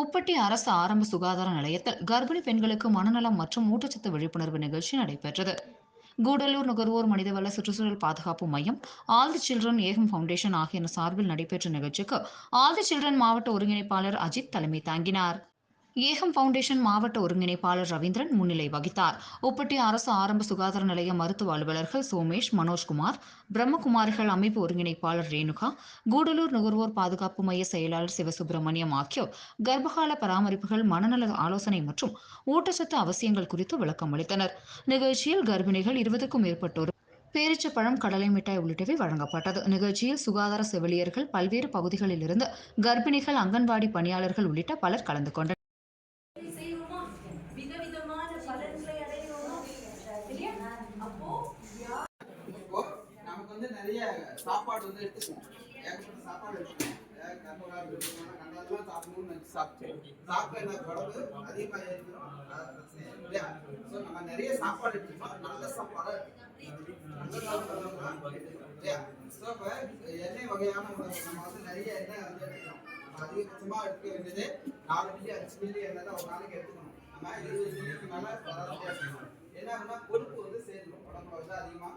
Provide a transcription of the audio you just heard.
உப்பட்டி அரசு ஆரம்ப சுகாதார நிலையத்தில் கர்ப்பிணி பெண்களுக்கு மனநலம் மற்றும் ஊட்டச்சத்து விழிப்புணர்வு நிகழ்ச்சி நடைபெற்றது. கூடலூர் நுகர்வோர் மனிதவள சுற்றுச்சூழல் பாதுகாப்பு மையம் all the children Ekam foundation ஆகியன சார்பில் நடைபெற்ற நிகழ்ச்சிக்கு ஆல் தி சில்ட்ரன் மாவட்ட ஒருங்கிணைப்பாளர் அஜித் தலைமை தாங்கினார். ஏகம் ஃபவுண்டேஷன் மாவட்ட ஒருங்கிணைப்பாளர் ரவீந்திரன் முன்னிலை வகித்தார். உப்பட்டி அரசு ஆரம்ப சுகாதார நிலைய மருத்துவ அலுவலர்கள் சோமேஷ் மனோஜ்குமார் பிரம்மகுமாரிகள் அமைப்பு ஒருங்கிணைப்பாளர் ரேணுகா கூடலூர் நுகர்வோர் பாதுகாப்பு மைய செயலாளர் சிவசுப்பிரமணியம் ஆகியோர் கர்ப்பகால பராமரிப்புகள் மனநல ஆலோசனை மற்றும் ஊட்டச்சத்து அவசியங்கள் குறித்து விளக்கம் அளித்தனர். நிகழ்ச்சியில் கர்ப்பிணிகள் இருபதுக்கும் மேற்பட்டோர் பேரிச்சப்பழம் கடலை மிட்டாய் உள்ளிட்டவை வழங்கப்பட்டது. நிகழ்ச்சியில் சுகாதார செவிலியர்கள் பல்வேறு பகுதிகளிலிருந்து கர்ப்பிணிகள் அங்கன்வாடி பணியாளர்கள் உள்ளிட்ட பலர் கலந்து கொண்டனர். நிறைய சாப்பாடு வந்து எடுத்துக்கணும் ஏகப்பட்ட சாப்பாடு எடுத்துக்கணும் ஏ- கர்ப்பகாலம் சாப்பிடணும்னு நினைச்சு சாப்பிட்டோம். சாப்பிட்டா உடம்பு அதிகமாக ஏறிடும். அது இல்லையா? ஸோ நம்ம நிறைய சாப்பாடு எடுத்துக்கணும். நல்ல சாப்பாடா எடுத்துக்கணும். நல்ல சாப்பாடுலாம் இல்லையா? So, இப்ப எண்ணெய் வகையான நம்ம வந்து நிறைய எண்ணெய் வந்து எடுத்துக்கணும். நம்ம அதிகபட்சமா எடுக்க வேண்டியது நாலு மில்லி அஞ்சு மில்லி எண்ணெய் தான் ஒரு நாளைக்கு எடுத்துக்கணும் நம்ம இருபது மில்லிக்கு மேல வராது கொழுப்பு வந்து சேரணும் உடம்புல வந்து அதிகமாக